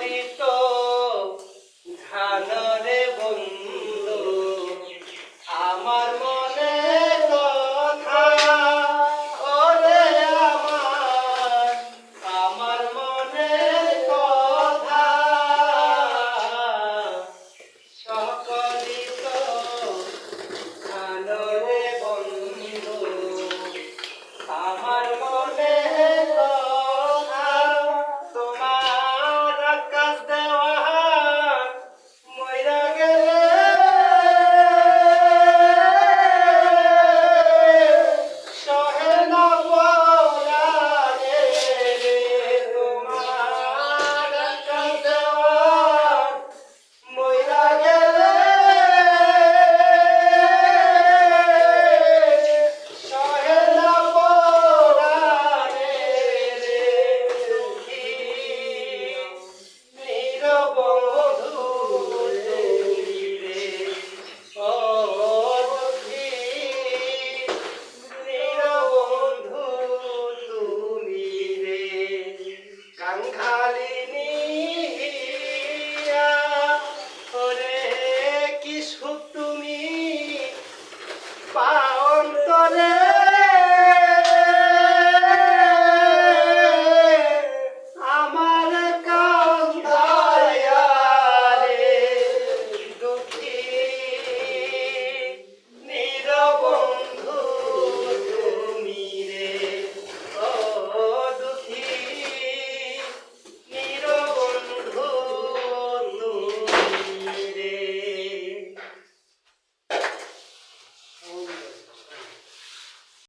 জলিত Ghana কি সুখ তুমি পা অন্তরে